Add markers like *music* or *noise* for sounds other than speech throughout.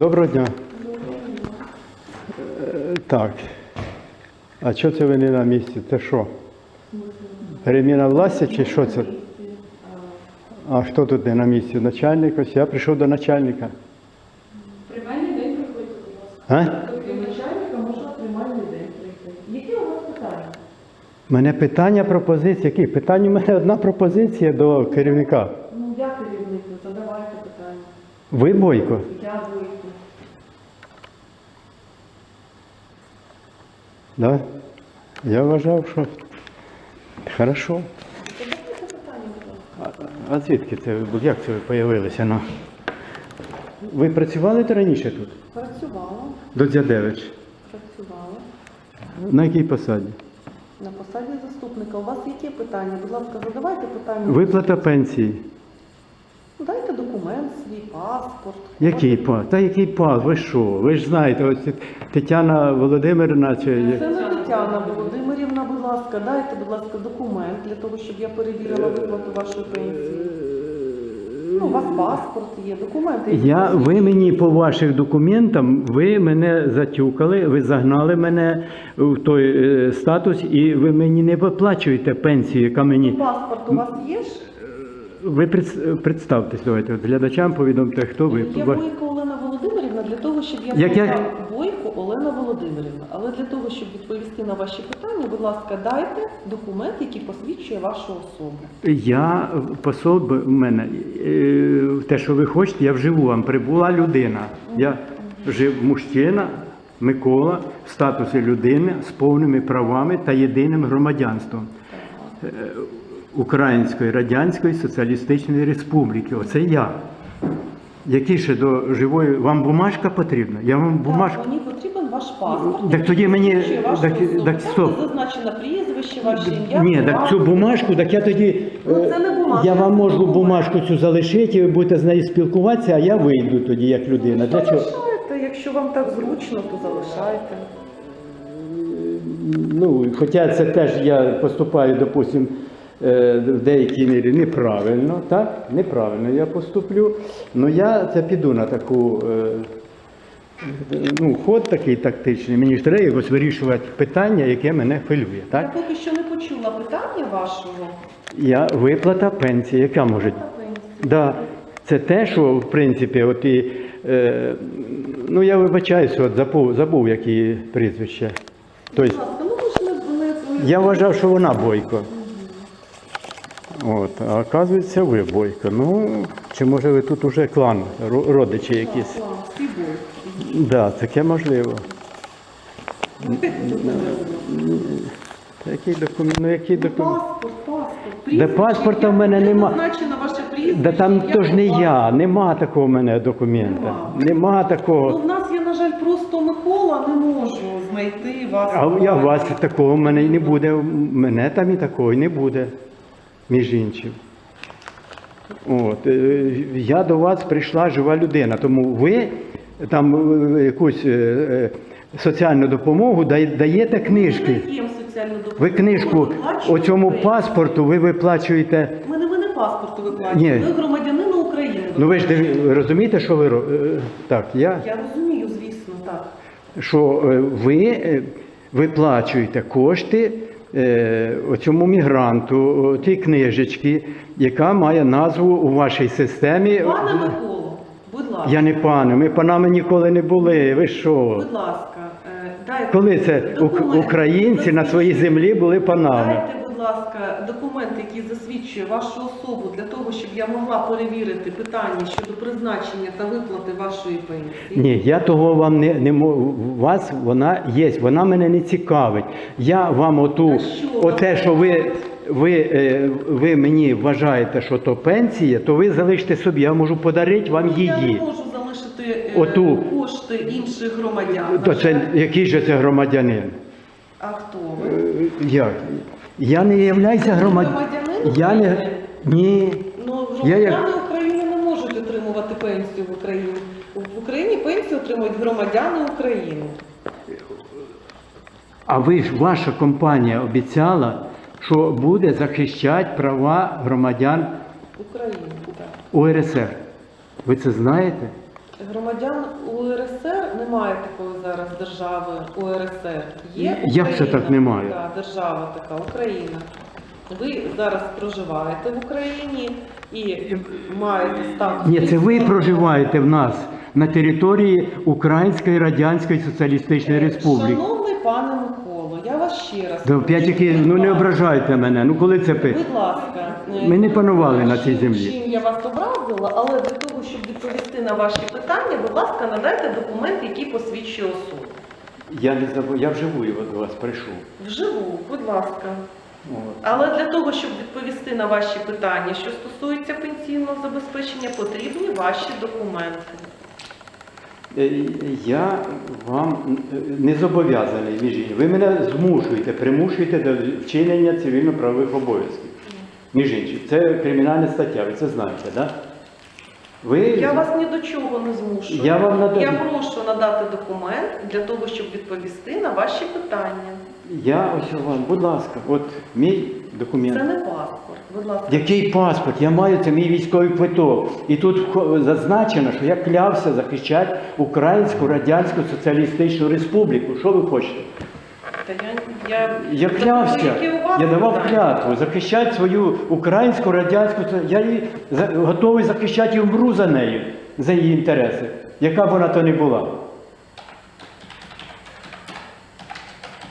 Доброго дня. Е, Так. А що це ви не на місці? Це що? Переміна власті чи що це? А хто тут не на місці? Начальник? Ось я прийшов до начальника. Приймальний день приходьте, будь ласка. До начальника можна приймальний день прийти. Які у вас питання? У мене питання пропозиції. Які? Питання у мене одна пропозиція до керівника. Ну, я керівник, задавайте питання. Ви бойко? Я вийду. Да? Я вважав, що. Хорошо. А, а звідки це? Як це ви появилися? Ну? Ви працювали то раніше тут? Працювала, Додзядевич. працювала. На якій посаді? На посаді заступника. У вас які питання? Будь ласка, задавайте питання. Виплата пенсії. Документ, свій паспорт. Який пас? Та який пас? Ви що? Ви ж знаєте, ось Тетяна Володимирівна чи Це не Тетяна Володимирівна, будь ласка, дайте, будь ласка, документ для того, щоб я перевірила виплату вашої пенсії. Ну, у вас паспорт є, документи. які я, ви мені по ваших документам, ви мене затюкали, ви загнали мене в той е, статус, і ви мені не виплачуєте пенсію, яка мені. Паспорт у вас є ж? Ви пред- представтесь, давайте от глядачам повідомте, хто ви. Я Ва- Бойко Олена Володимирівна для того, щоб я Як я- змогла- Бойко Олена Володимирівна. Але для того, щоб відповісти на ваші питання, будь ласка, дайте документ, який посвідчує вашу особу. Я посол у мене е, те, що ви хочете, я вживу вам прибула людина. Я жив мужчина, Микола, в статусі людини з повними правами та єдиним громадянством е, Української Радянської Соціалістичної Республіки. Оце я. Які ще до живої вам бумажка потрібна? Я вам бумажку. Так, мені потрібен ваш паспорт. Так тоді мені- так- так, стоп. зазначено прізвище, ваше ім'я. Ні, так цю бумажку, так я тоді. Ну, е, це не бумажка, Я вам це можу документ. бумажку цю залишити, і ви будете з нею спілкуватися, а я вийду тоді як людина. Для чого? Залишайте, якщо вам так зручно, то залишайте. Ну, хоча це теж я поступаю, допустим, е, в деякій мірі неправильно, так? Неправильно я поступлю. Ну я це піду на таку. е, Ну, ход такий тактичний. Мені ж треба якось вирішувати питання, яке мене хвилює. Так? Я поки що не почула питання вашого. Я виплата пенсії, яка може. Да, це те, що в принципі, от і, е, ну я вибачаюся, от забув, забув які прізвище. Тобто, ну я вважав, що вона бойко. От, а оказується, ви бойко. Ну, чи може ви тут уже клан, родичі якісь? Так, да, таке можливо. Який документ? Ну, який документ? Паспорт, паспорт. Де паспорта в мене нема. Да там то ж не я, нема такого в мене документа. Нема. Нема Ну, в нас є, на жаль, просто Микола, не можу знайти вас. А я вас такого в мене і не буде. Мене там і такого і не буде, між іншим. От, е, я до вас прийшла жива людина, тому ви там е, якусь е, соціальну допомогу даєте книжки. Ви книжку оцьому пенсію. паспорту ви виплачуєте. Ми не, ми не паспорту виплачуємо, ми громадянину України. Ну ви ж розумієте, що ви так, я. Я розумію, звісно, так. що ви виплачуєте кошти цьому мігранту, тій книжечці, яка має назву у вашій системі. Пане Миколо, будь ласка. Я не пане, ми панами ніколи не були. Ви що? Будь ласка, е, дайте Коли це документ, українці на своїй землі були панами? Дайте, будь ласка, документ, який засвідчує вашу особу для того, щоб я могла перевірити питання щодо призначення та виплати вашої пенсії. Ні, я того вам не, не можу. Вас вона є, вона мене не цікавить. Я вам оту, що? оте, що ви, ви, е, ви мені вважаєте, що то пенсія, то ви залиште собі. Я можу подарити вам Я не її. можу залишити е, Оту. кошти інших громадян. То це який же це громадянин? А хто ви? Е, Як? Я не являюся громадянином. Громадянин Я не ні. Ну, Я як- громадяни України не можуть отримувати пенсію в Україні. В Україні пенсію отримують громадяни України. А ви ж ваша компанія обіцяла, що буде захищати права громадян України, так. УРСР. Ви це знаєте? Громадян УРСР немає такої зараз держави УРСР. Є Як це так немає? Да, держава така, Україна. Ви зараз проживаєте в Україні і маєте статус. Ні, це ви проживаєте в нас на території Української Радянської Соціалістичної Республіки. Шановний пане я вас ще раз. Да, п'ять які, ну не ображайте мене. Ну коли це пи? Будь ласка, е, Ми не панували на цій землі. Чим я вас образила, але для того, щоб відповісти на ваші питання, будь ласка, надайте документ, який посвідчує особу. Я не забув, я вживу до вас прийшов. Вживу, будь ласка. Але для того, щоб відповісти на ваші питання, що стосуються пенсійного забезпечення, потрібні ваші документи. Е, Я вам е, не зобов'язаний між іншим. Ви мене змушуєте, примушуєте до вчинення цивільно-правових обов'язків. Між іншим, це кримінальна стаття, ви це знаєте, так? Да? Ви Я вас ні до чого не змушую. Я вам надаю. Я прошу надати документ для того, щоб відповісти на ваші питання. я ось вам, будь ласка, от мій документ. Це не паспорт. Будь ласка. Який паспорт? Я маю це мій військовий квиток. І тут зазначено, що я клявся захищати Українську Радянську Соціалістичну Республіку. Що ви хочете? Та я, я, Я Тобто, клявся, я давав клятву захищати свою українську радянську. Я її готовий захищати і вмру за нею, за її інтереси, яка б вона то не була.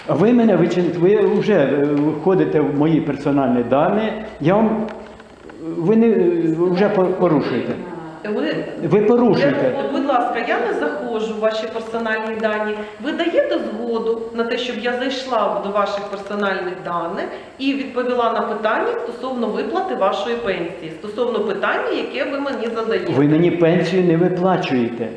Ви мене вичин- ви вже е, входите в мої персональні дані, я вам ви не ви вже порушуєте. Ви, Ви порушуєте. Я- будь ласка, я не заходжу в ваші персональні дані. Ви даєте згоду на те, щоб я зайшла до ваших персональних даних і відповіла на питання стосовно виплати вашої пенсії, стосовно питання, яке ви мені задаєте. Ви мені пенсію не виплачуєте.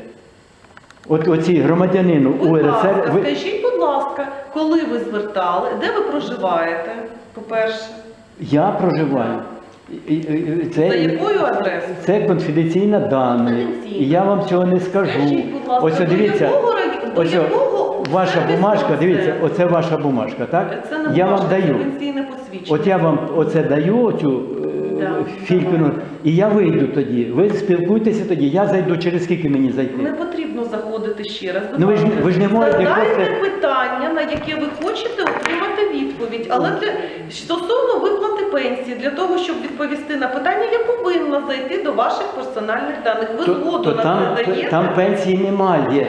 От оці громадянину Будь УРСР. ласка, ви- скажіть, будь ласка, коли ви звертали, де ви проживаєте, по-перше? Я проживаю. І- і- і- Це, За якою адресою? це конфіденційна дана. І я вам цього не скажу. Скажіть, будь ласка, Ось до дивіться, якого рай- до ось якого ваша бумажка, дивіться, оце ваша бумажка, так? Це не я вам бумажка, це даю. пенсійне посвідчення. От я вам оце даю, оцю Давай. і я вийду тоді. Ви спілкуйтеся тоді, я зайду через скільки мені Не зайти. потрібно заходити ще раз. Ну, ви ж- ви ж не можете Задайте просто- питання, на яке ви хочете отримати відповідь. Але для стосовно виплати пенсії, для того, щоб відповісти на питання, я повинна зайти до ваших персональних даних. Ви То, згоду то на там, це даєте? там пенсії немає.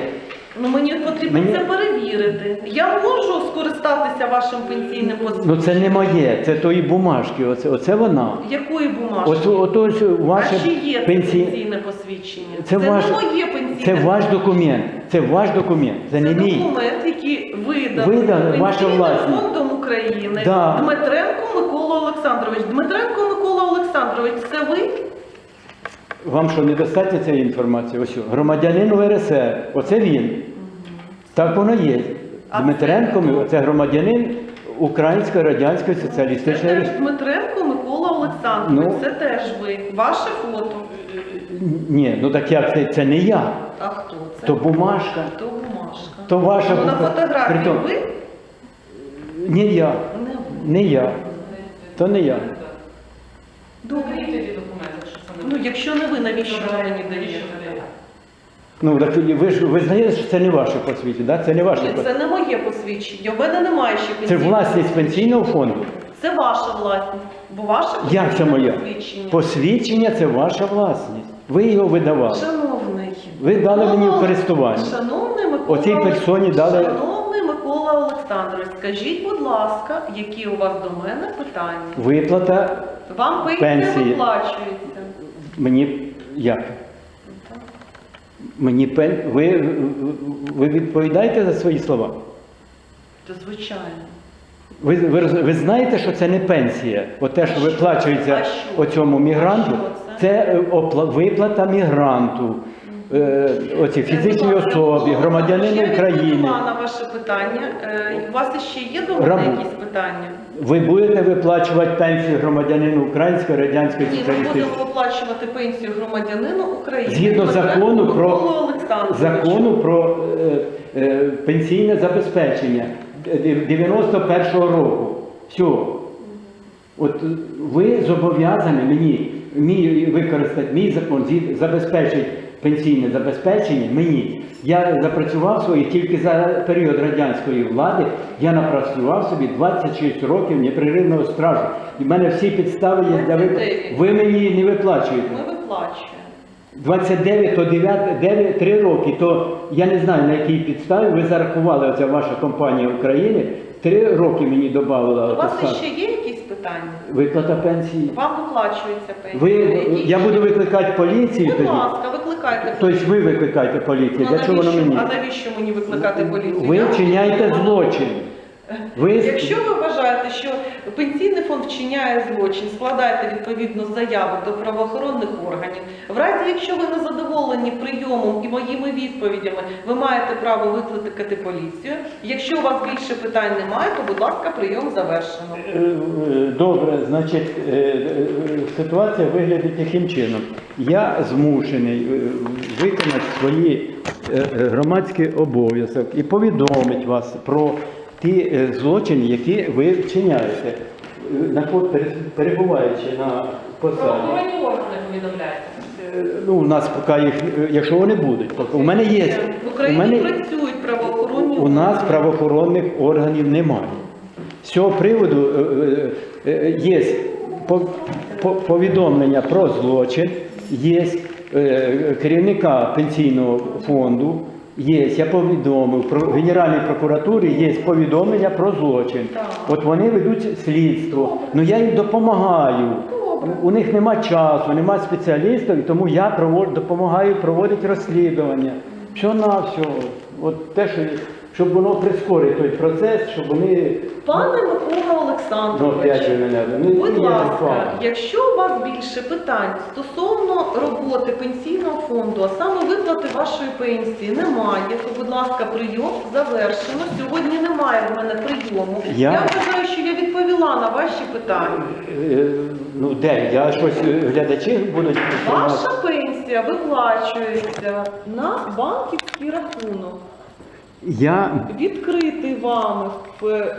Ну мені потрібно Мені- це перевірити. Я можу скористатися вашим пенсійним Ну посвідченням. це не моє, це тої бумажки. Оце, оце вона. Якої бумажки? От, от ось ваше а чи є це пенсі... пенсійне посвідчення? Це не ваш- моє пенсійне Це ваш документ. Це ваш документ. Це, Це не мій. документ, який виданий Видали, ваша Пенсійним власність. фондом України Да. Дмитренко Микола Олександрович. Дмитренко Микола Олександрович, це ви? Вам що недостатньо цієї інформації? Ось що, громадянин УРСР. Оце він. Так воно є. Дмитренко, це громадянин Української Радянської Соціалістичної Республіки. Дмитренко Микола Олександрович. Ну. Це теж ви. Ваше фото. Ні, ну так як це, це не я, А хто це? то бумажка, То бумажка. то ваша Ну, на фотографії Притом, ви? Не я, Не ви. не я. То не я. Добре. тоді документ, якщо це Ну, якщо не ви, навіщо ви мені даєте? Ну, так ви ж ви знаєте, що це не ваше посвідчення, да? це не ваше Ні, посвідчення. це не моє посвідчення. У мене немає ще Це пенсійного власність пенсійного фонду. Це ваша власність. Бо ваше Як це моя? посвідчення. Посвідчення це ваша власність. Ви його видавали. Шановний. Ви дали мені в користування. Шановний Микола, Оцій персоні дали- Шановний Микола Олександрович, скажіть, будь ласка, які у вас до мене питання? Виплата Вам пенсія Пенсії. виплачується. Мені як? Мені пен... ви, ви відповідаєте за свої слова? Та звичайно. Ви, ви, ви знаєте, що це не пенсія? От те, що виплачується оцьому мігранту, це? е, виплата мігранту, е, оці фізичній особі, Микола громадянину Олександрович, Я України. на ваше питання. Е, У вас ще є до мене Рабу. якісь питання? Ви будете виплачувати пенсію громадянину Української Радянської Ні, ми Соціалістичної будемо виплачувати пенсію громадянину України. Згідно закону про- закону про е, е, пенсійне забезпечення е, 91-го року. Все. От е, ви зобов'язані мені мій, використати мій закон, зі- забезпечить пенсійне забезпечення мені. Я запрацював своє тільки за період радянської влади. Я напрацював собі 26 років непреривного стражу. І в мене всі підстави є для виплати. Ви мені не виплачуєте. Ми виплачуємо. 29, то 9, 9, 3 роки, то я не знаю на якій підставі ви зарахували, оця ваша компанія України, 3 роки мені додавала У вас ще є якісь питання? виплата пенсії. Вам виплачується пенсія. Ви, я буду викликати поліцію Будь тоді. ласка, викликайте. Тобто ви викликаєте поліцію. Ну, Для чого воно навіщо- мені? А навіщо мені викликати поліцію? Ви Я вчиняєте злочин. Ви Якщо ви вважаєте, що пенсійний фонд вчиняє злочин, складайте відповідну заяву до правоохоронних органів. В разі, якщо ви не задоволені прийомом і моїми відповідями, ви маєте право викликати поліцію. Якщо у вас більше питань немає, то будь ласка, прийом завершено. Е, е, Добре, значить, е, ситуація виглядить таким чином. Я змушений виконати свої громадські обов'язок і повідомити вас про ті е, злочини, які ви вчиняєте, Е, перебуваючи на посаді. Правоохоронні органи повідомляєте. Е, Ну, у нас поки їх, якщо вони будуть, поки у мене є. В У мене, працюють правоохоронні у нас правоохоронних органів немає. З цього приводу є по- по- повідомлення про злочин, є керівника пенсійного фонду. Є, я повідомив про в Генеральній прокуратурі є повідомлення про злочин. От вони ведуть слідство. Ну я їм допомагаю. У них нема часу, нема спеціалістів, і тому я провод, допомагаю проводити розслідування. Що на все. От те, що щоб воно прискорить той процес, щоб вони Пане Микола ну, Олександрович, опять ви мене. Ну, Будь я ласка, якщо у вас більше питань стосовно роботи пенсійного фонду, а саме виплати вашої пенсії, немає, то, будь ласка, прийом завершено. Сьогодні немає в мене прийому. Я- вважаю, що я відповіла на ваші питання. Е, Ну де? Я щось е, глядачі будуть Ваша пенсія виплачується на банківський рахунок, Я відкритий вами в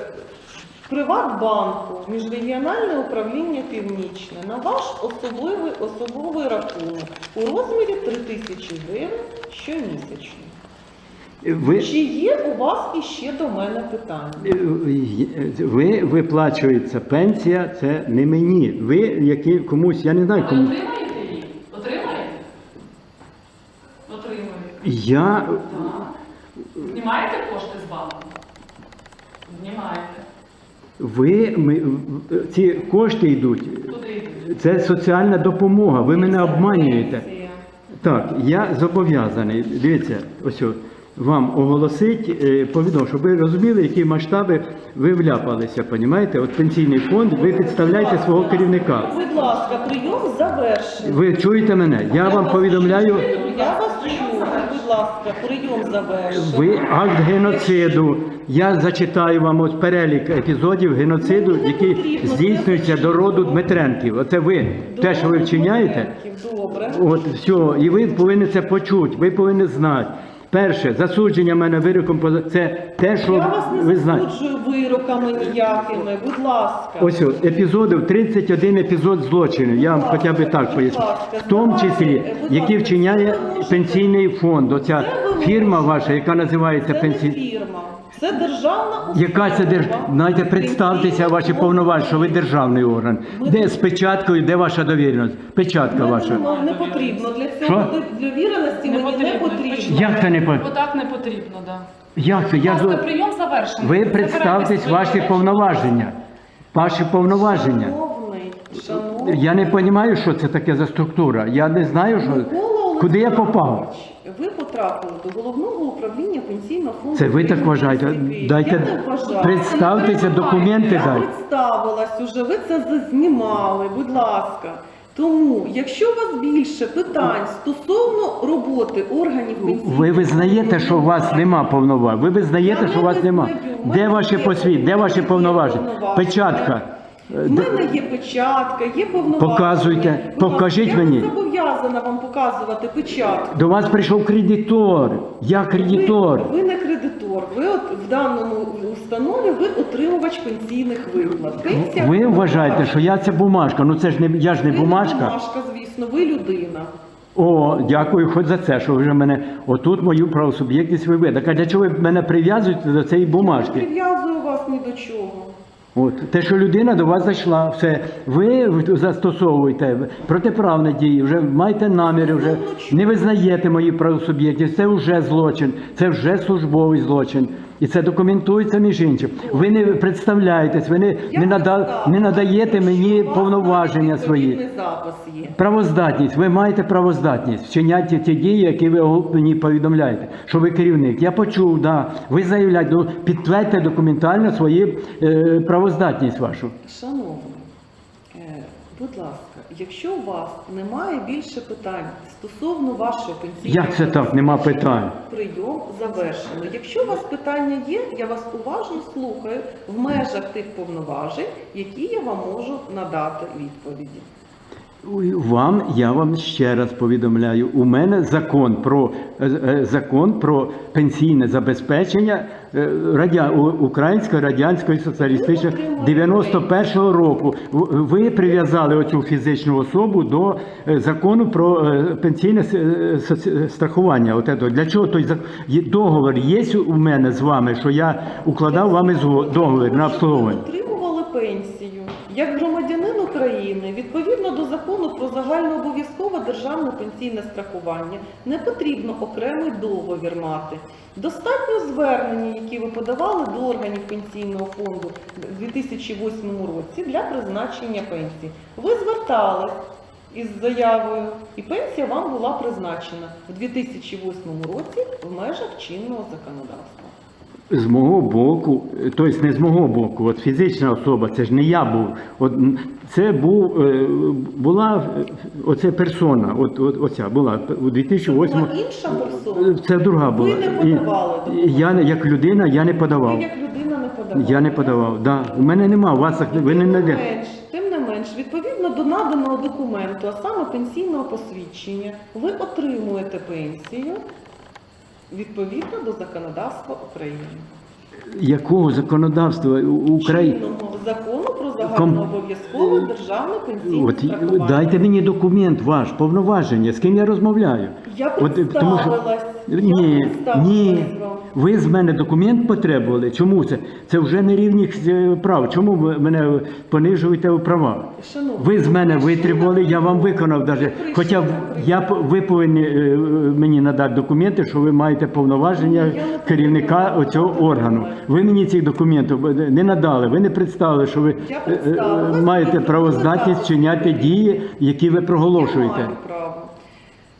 Приватбанку, міжрегіональне управління Північне на ваш особливий особовий рахунок у розмірі 3 тисячі гривень щомісячно. ви, Чи є у вас іще до мене питання? е, ви виплачується пенсія, це не мені. Ви які комусь, я не знаю Ви кому. отримаєте її? Отримаєте? Отримуєте. Я. Знімаєте кошти з банку? Знімаєте. ви ми, ці кошти йдуть. Куди йдуть? Це соціальна допомога. Ви мене обманюєте. Так, я зобов'язаний. Дивіться, ось вам оголосить, е, повідомив, щоб ви розуміли, які масштаби ви вляпалися. Понімаєте? От пенсійний фонд, ви підставляєте свого керівника. Будь ласка, прийом завершений. Ви чуєте мене? Я вам повідомляю, Я вас чую, будь ласка, прийом завершений. ви акт геноциду. Я зачитаю вам ось перелік епізодів геноциду, які здійснюються до роду Дмитренків. Оце ви те, що ви вчиняєте. Добре. От все, і ви повинні це почути, ви повинні знати. Перше, засудження мене вироком це те, що Я вас ви не знаєте. засуджую вироками ніякими, будь ласка. Ось о, епізодів, 31 епізод злочину. я вам хоча б так поясню. В тому числі, які вчиняє пенсійний фонд. Оця фірма ваша, яка називається Це не пенсій. фірма, це державна установа. Яка це держ... Знаєте, представтеся ваші повноваження, що ви державний орган. Де з печаткою, де ваша довіреність? Печатка ваша. Мені не потрібно для цього для віреності Не мені не потрібно. Як це не по Отак не потрібно, так. як це? Я зо- прийом завершений. Ви Забирайте представтесь свої ваші речі. повноваження. Ваші повноваження. Шановний, шановний. Я не розумію, що це таке за структура. Я не знаю, що Микола куди я попав. Ви потрапили до головного управління пенсійного фонду. Це ви так вважаєте? Дайте Я не вважаю. представтеся, документи Я дайте. представилась уже, ви це знімали, будь ласка. Тому, якщо у вас більше питань стосовно роботи органів пенсійного Ви визнаєте, що у вас нема повноважень. Ви визнаєте, що у вас нема. Де ваші посвід? Де ваші повноваження. Печатка. Е, В мене є печатка, є повноваження. Показуйте, Будь ласка, покажіть мені. Я не зобов'язана вам показувати печатку. До вас прийшов кредитор. Я кредитор. Ви, ви не кредитор. Ви от в даному установі ви отримувач пенсійних виплат. Пенсія Ви вважаєте, що я це бумажка. Ну це ж не я ж не ви бумажка. бумажка, звісно, ви людина. О, дякую хоч за це, що ви вже мене отут мою правосуб'єктність ви Так а для чого ви мене прив'язуєте до цієї Не бумажки? прив'язую вас ні до чого. От те, що людина до вас зайшла, все ви застосовуєте протиправні дії, вже маєте наміри, вже не визнаєте мої правосуб'єктів, Це вже злочин, це вже службовий злочин. І це документується між іншим. Ви не представляєтесь, ви не, не, нада, не надаєте мені повноваження свої. Правоздатність, ви маєте правоздатність вчиняти ті дії, які ви мені повідомляєте, що ви керівник. Я почув, да. Ви заявляєте, ну, підтвердьте документально свою е, правоздатність вашу. Шановні, е, будь ласка, якщо у вас немає більше питань стосовно вашого пенсійного Як це так? Нема питань. прийом завершено. Якщо у вас питання є, я вас уважно слухаю в межах тих повноважень, які я вам можу надати відповіді. Вам я вам ще раз повідомляю. У мене закон про е, е, закон про пенсійне забезпечення е, радя, Української радянської соціалістичної 91-го року. Ви прив'язали оцю фізичну особу до закону про пенсійне страхування. От. Для чого той договор є у мене з вами, що я укладав вами договір на обслуговування? Отримували пенсію як громадянин України відповідно до закону про загальнообов'язкове державне пенсійне страхування. Не потрібно окремий договір мати. Достатньо звернення, які ви подавали до органів пенсійного фонду в 2008 році для призначення пенсії. Ви звертались із заявою, і пенсія вам була призначена в 2008 році в межах чинного законодавства. З мого боку, тобто не з мого боку, от фізична особа, це ж не я був. От це був е, була оце персона, от, от оця була у Це 2008 була інша персона. Це друга була. Ви не подавали і я як людина, я не Ви як людина не подавали. Я не подавав. Да. У мене нема, у вас ви не Тим не менш, тим не менш, відповідно до наданого документу, а саме пенсійного посвідчення, ви отримуєте пенсію відповідно до законодавства України. Якого законодавства України? Закону про загальнообов'язкове державне пенсійне От страхування. дайте мені документ ваш, повноваження, з ким я розмовляю. Я От, е, тому що- представилась. Ні, представилась ні. вам. Ви з мене документ потребували. Чому це? Це вже не рівних е, прав. Чому ви мене понижуєте у права? Шановні, Ви з мене прийшли витребували, на я вам виконав Ви даже. прийшли Хоча б на я п- ви повинні е, мені надати документи, що ви маєте повноваження я не керівника повинна цього надати органу. Ви мені цих документів не надали. Ви не представили, що ви Я е, е, маєте правоздатність чиняти дії, які ви Я проголошуєте. маю право.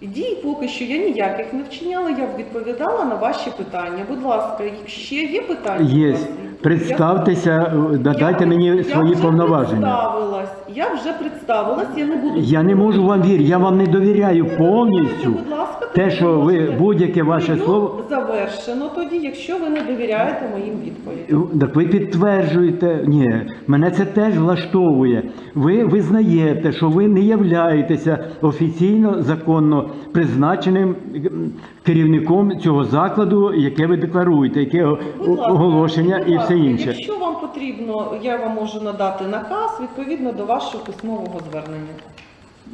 Дій поки що я ніяких не вчиняла, я відповідала на ваші питання. Будь ласка, ще є питання? у Є. вас? Представтеся, е, надайте Я- мені я свої вже повноваження. Представилась. Я вже представилась, я не буду. Я не можу вам вірити, я вам не довіряю повністю. Будь ласка, Те, що ви будь-яке ваше слово. завершено тоді, якщо ви не довіряєте моїм відповідям. Так ви підтверджуєте, ні, мене це теж влаштовує. Ви визнаєте, що ви не являєтеся офіційно законно призначеним керівником цього закладу, яке ви декларуєте, яке оголошення і все інше. Якщо вам потрібно, я вам можу надати наказ відповідно до вашого письмового звернення.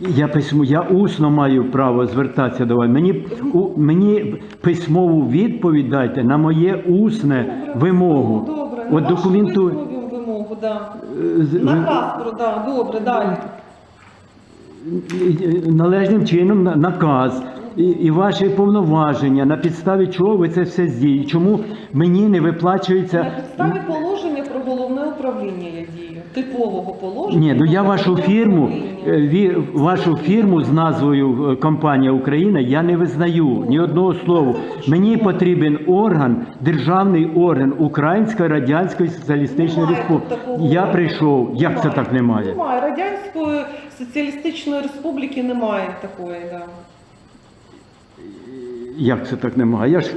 Я письмо, я усно маю право звертатися до вас. Мені у мені письмову відповідь дайте на моє усне вимогу. Добре, От документу письмову вимогу, да. е, з- Наказ про да, добре, далі. належним чином на- наказ і, і ваші повноваження, на підставі чого ви це все здієте. Чому мені не виплачується? На підставі положення про головне управління я дію. Типового положення. Ні, ну я вашу фірму, е, ві- вашу фірму з назвою е, компанія Україна я не визнаю ні одного слова. Мені потрібен орган, державний орган Української Радянської Соціалістичної Немає Республіки. такого Я органу. прийшов. Як це так немає? Немає. Радянської соціалістичної республіки немає такої, да. Як це так немає? Я ж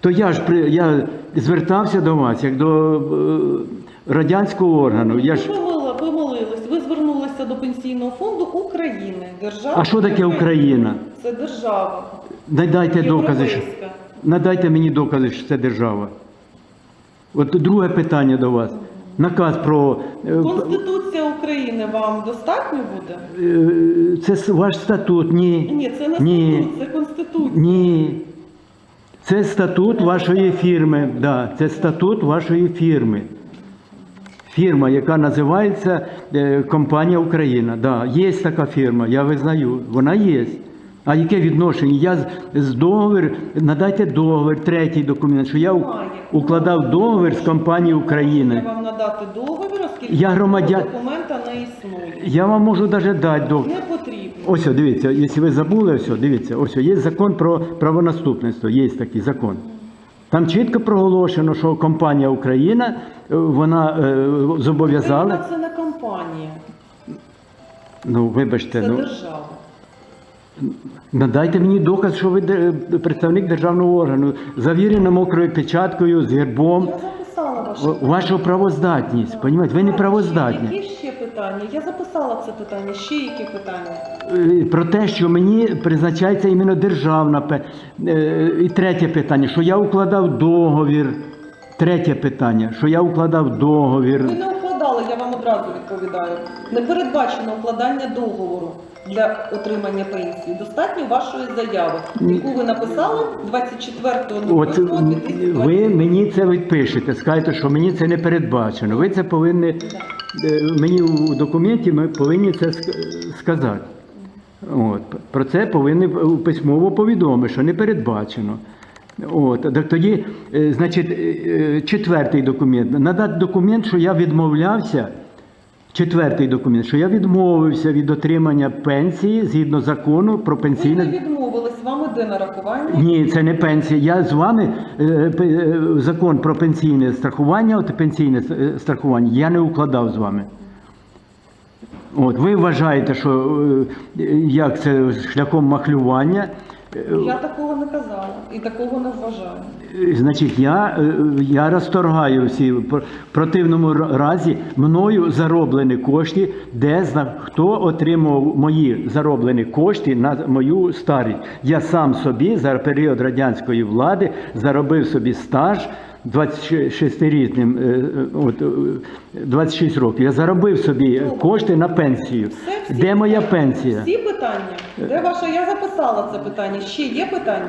То я ж при я звертався до вас як до е, радянського органу. Я ж Ви, моли- ви молились, ви звернулися до Пенсійного фонду України. Держава А що таке Україна? Це держава. надайте докази. що- Європейська. Надайте мені докази, що це держава. От друге питання до вас. Наказ про е, Конституція України вам достатньо буде? е, це ваш статут. Ні. Ні, це не Ні. статут, це конституція. Ні. Це статут вашої фірми. Да, це статут вашої фірми. Фірма, яка називається е, Компанія Україна. Да, є така фірма, я визнаю, вона є. А яке відношення? Я з, договір, надайте договір, третій документ, що я у- укладав договір з компанією Я України. вам надати договір, оскільки Я громадян- такого документа не існує. Я вам можу навіть дати договір. Не потрібно. Ось, о, дивіться, якщо ви забули, ось, о, дивіться, ось о, є закон про правонаступництво, є такий закон. Там чітко проголошено, що компанія Україна е, вона е, зобов'язала. Це не компанія, Ну, вибачте, це ну держава. Надайте мені доказ, що ви де- представник державного органу, завірено мокрою печаткою з гербом. Я записала ваше Вашу правоздатність, понімаєте? Ви не правоздатні. Які ще питання? Я записала це питання. Ще які питання? Е, Про те, що мені призначається іменно державна пе- е, і третє питання, що я укладав договір. Третє питання, що я укладав договір. Ви не укладали, я вам одразу відповідаю. Не передбачено укладання договору для отримання пенсії. Достатньо вашої заяви, яку ви написали От 24.08.2020. ви мені це відпишете, скажете, що мені це не передбачено. Ви це повинні е, мені у документі ми повинні це сказати. От. Про це повинні письмово повідомити, що не передбачено. От. Так тоді, е, значить, е, четвертий документ. Надати документ, що я відмовлявся. Четвертий документ, що я відмовився від отримання пенсії згідно закону про Ви пенсійне. не відмовились, вам іде нарахування. Ні, це не пенсія. Я з вами е, п- е, закон про пенсійне страхування, от пенсійне е, страхування, я не укладав з вами. От, ви вважаєте, що е, як це шляхом махлювання. Е, Я такого не казала і такого не вважаю. Е, Значить, я, е, я розторгаю всі в противному разі мною зароблені кошти, де хто отримав мої зароблені кошти на мою старість. Я сам собі за період радянської влади заробив собі стаж 26-річним, е, е, от, е, 26 років. Я заробив собі кошти на пенсію. Все, всі Де моя питання. пенсія? Всі питання. Де ваша? Я записала це питання. Ще є питання?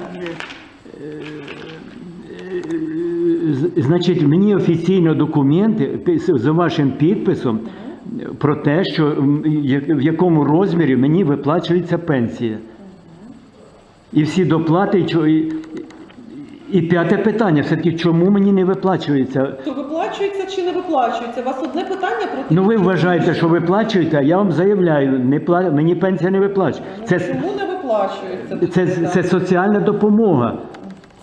Значить, мені офіційно документи за вашим підписом про те, що в якому розмірі мені виплачується пенсія. І всі доплати, і п'яте питання, все-таки, чому мені не виплачується? То виплачується чи не виплачується? У вас одне питання про те, Ну ви вважаєте, що виплачуєте, а я вам заявляю, не пла... мені пенсія не виплачує. Ну, Це, Чому не виплачується? це, це соціальна допомога.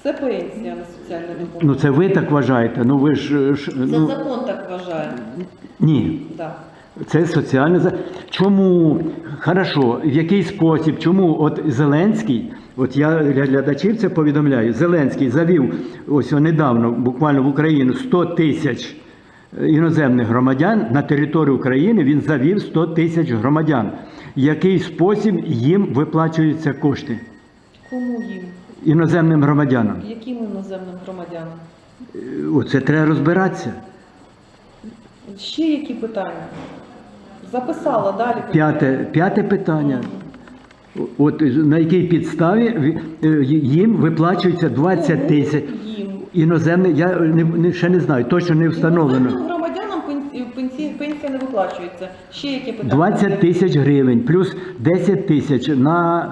Це пенсія, не соціальна допомога. Ну це ви так вважаєте. Ну ви ж ж- Це ну, закон так вважає. ні. Да. Це соціальне за чому хорошо, в який спосіб, чому от Зеленський, от я для глядачів це повідомляю. Зеленський завів ось недавно, буквально в Україну 100 тисяч е, іноземних громадян на територію України. Він завів 100 тисяч громадян. Який спосіб їм виплачуються кошти Кому їм? іноземним громадянам? Яким іноземним громадянам? Е, Оце треба розбиратися. Ще які питання? Записала далі. П'яте, п'яте питання. От на якій підставі е, їм виплачується 20 тисяч Їм. іноземних, я не, ще не знаю, точно не встановлено. Громадянам пенсія, пенсія, не виплачується. Ще які питання? 20 тисяч гривень плюс 10 тисяч на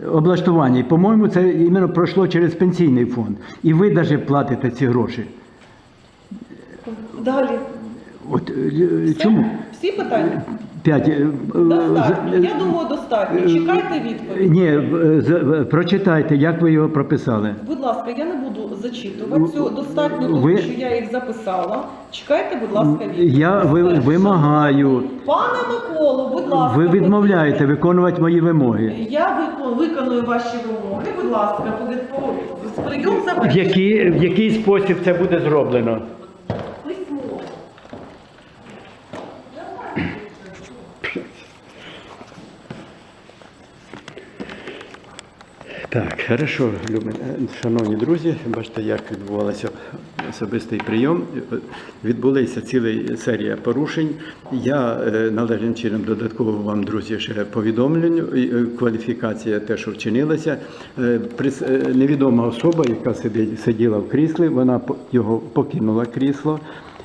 е, облаштування. І, по-моєму, це іменно пройшло через пенсійний фонд. І ви навіть платите ці гроші. Далі. От е, Все? чому? Всі питання? П'ять. е, е, Достатньо. Я думаю, достатньо. Чекайте відповідь. Ні, е, з- е, прочитайте, як ви його прописали. Будь ласка, я не буду зачитувати цього. Достатньо того, Ви- що я їх записала. Чекайте, будь ласка, відповідь. Я ви- Все. вимагаю. Пане Миколо, будь ласка. Ви відмовляєте виконувати мої вимоги. Я викон- виконую ваші вимоги. Будь ласка, буде по- прийом В, завершений. в який спосіб це буде зроблено? Письмо. Так, хорошо. Е, Шановні друзі, бачите, як відбувався особистий прийом. Відбулася ціла серія порушень. Я е, належним чином додатково вам, друзі, ще повідомлю. Е, Кваліфікація те, що вчинилася. Невідома особа, яка сиділа в кріслі, вона його покинула крісло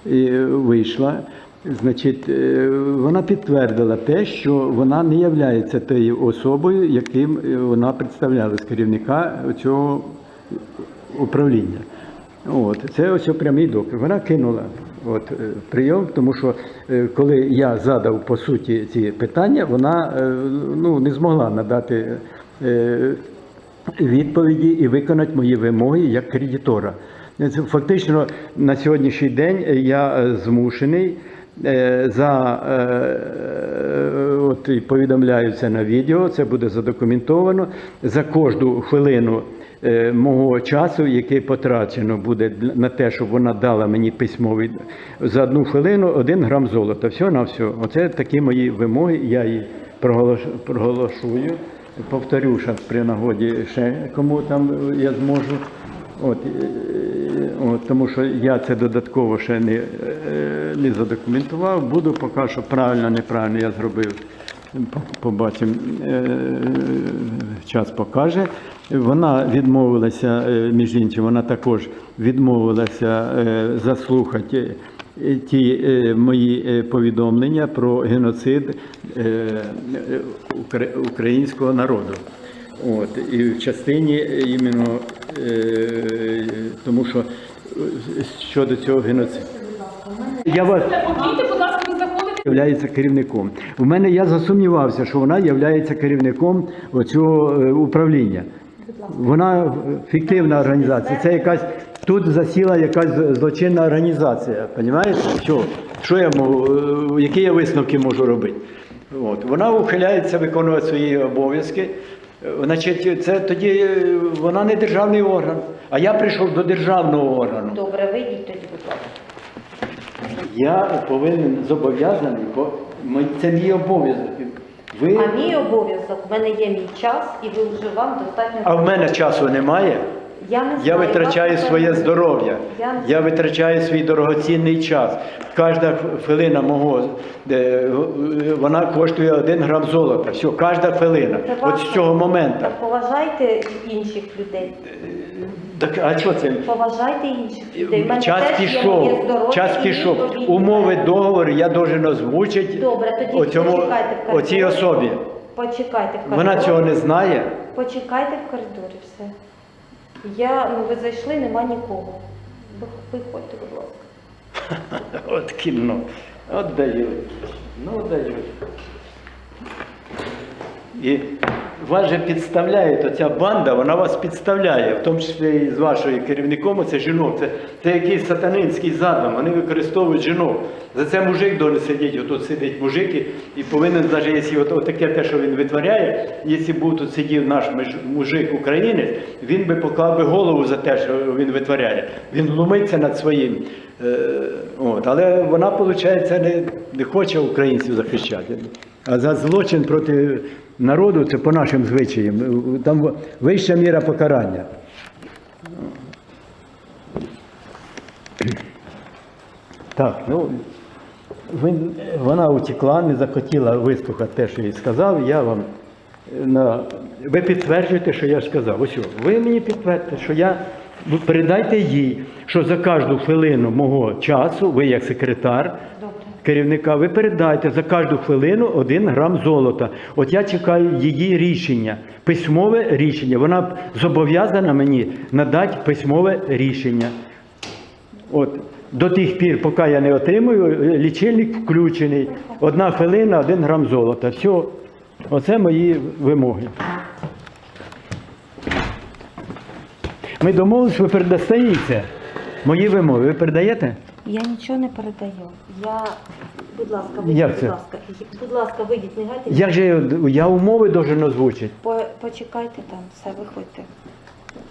і вийшла. Значить, е, вона підтвердила те, що вона не є тією особою, яким е, вона представляла з керівника цього управління. От, це ось прямий доказ. Вона кинула от, е, прийом, тому що коли я задав по суті ці питання, вона ну, не змогла надати відповіді і виконати мої вимоги як кредитора. Фактично на сьогоднішній день я змушений за е, от і повідомляю це на відео, це буде задокументовано за кожну хвилину е, мого часу, який потрачено буде на те, щоб вона дала мені письмовий за одну хвилину один грам золота. Все на все. Оце такі мої вимоги. Я її проголошую. Повторю ще при нагоді ще кому там е, я зможу. От, е, от, тому що я це додатково ще не, е, не задокументував. Буду поки що правильно, неправильно я зробив. По- Побачимо, е, час покаже. Вона відмовилася, е, між іншим, вона також відмовилася е, заслухати е, ті е, мої е, повідомлення про геноцид е, е, українського народу. От, і в частині іменно е, тому, що е, щодо цього геноциду. Я вас є керівником. У мене я засумнівався, що вона є керівником цього е, управління. Вона е, фіктивна організація. Це якась тут засіла якась злочинна організація. Понімаєте? Що? Що я можу, е, які я висновки можу робити? От. Вона ухиляється виконувати свої обов'язки. Значить, це тоді е, вона не державний орган. А я прийшов до державного органу. Добре, вийдіть тоді, будь ласка. Я повинен зобов'язаний, бо ми- це мій обов'язок. Ви, А мій обов'язок, в мене є мій час, і ви вже вам достатньо. а в мене часу немає. Я, не Я витрачаю своє здоров'я. Я витрачаю свій дорогоцінний час. Кожна хвилина мого вона коштує один грам золота. Все, кожна хвилина. Це От з цього моменту. Так поважайте інших людей. Так, а що це? Поважайте інших людей. Мене Час пішов, час пішов. Умови договору я должен озвучити Добре, тоді оцьому, почекайте в оцій особі. Почекайте в коридорі. Вона цього не знає. Почекайте в коридорі все. Я, ну ви зайшли, нема нікого. Виходьте, будь ласка. *laughs* От кіно. От дають. Ну дають. І вас же підставляє, оця банда, вона вас підставляє, в тому числі і з вашою керівником, це жінок. Це, це якийсь сатанинський задум. Вони використовують жінок. За це мужик должен сидіти, отут сидить мужик і, і повинен, навіть якщо таке те, що він витворяє, якщо був тут сидів наш мужик українець, він би поклав би голову за те, що він витворяє. Він глумиться над своїм. Е, от, але вона, виходить, не, не хоче українців захищати. А за злочин проти народу це по нашим звичаям. Там вища міра покарання. Так, ну він, вона утекла, не захотіла вислухати те, що їй сказав. Я вам е, на ви підтверджуєте, що я сказав. Ось, ви мені підтвердите, що я передайте їй, що за кожну хвилину мого часу, ви як секретар керівника, ви передайте за кожну хвилину один грам золота. От я чекаю її рішення, письмове рішення. Вона зобов'язана мені надати письмове рішення. От до тих пір, поки я не отримую, лічильник включений. Одна хвилина, один грам золота. Все. Оце мої вимоги. Ми домовилися, ви передасте їй це. Мої вимоги. Ви передаєте? Я нічого не передаю. Я, будь ласка, вийдіть, Як будь це? ласка. Будь ласка, вийдіть, не гайте. Як же я, я умови должен озвучити? По- Почекайте там, все, виходьте.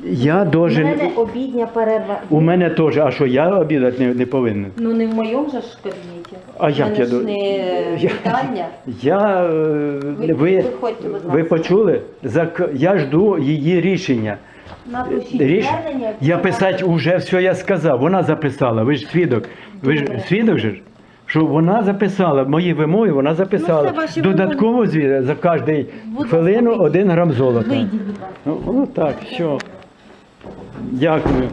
Я У должен. мене обідня перерва. У мене теж, а що я обідати не, не повинен? Ну не в моєму же ж кабінеті. А як мене я ж до- не Я- вітання. Я, е, Ви- ви, виходьте, будь ласка. почули? Зак- Я жду її рішення. Напишіть звернення. Я писати вже все я сказав. Вона записала. Ви ж свідок. Ви ж Добре. свідок же ж? Що вона записала мої вимоги, вона записала. Ну, це ваші Додатково звіт за кожну хвилину один грам золота. Вийдіть, будь ласка. Ну, ну так, що. Дякую.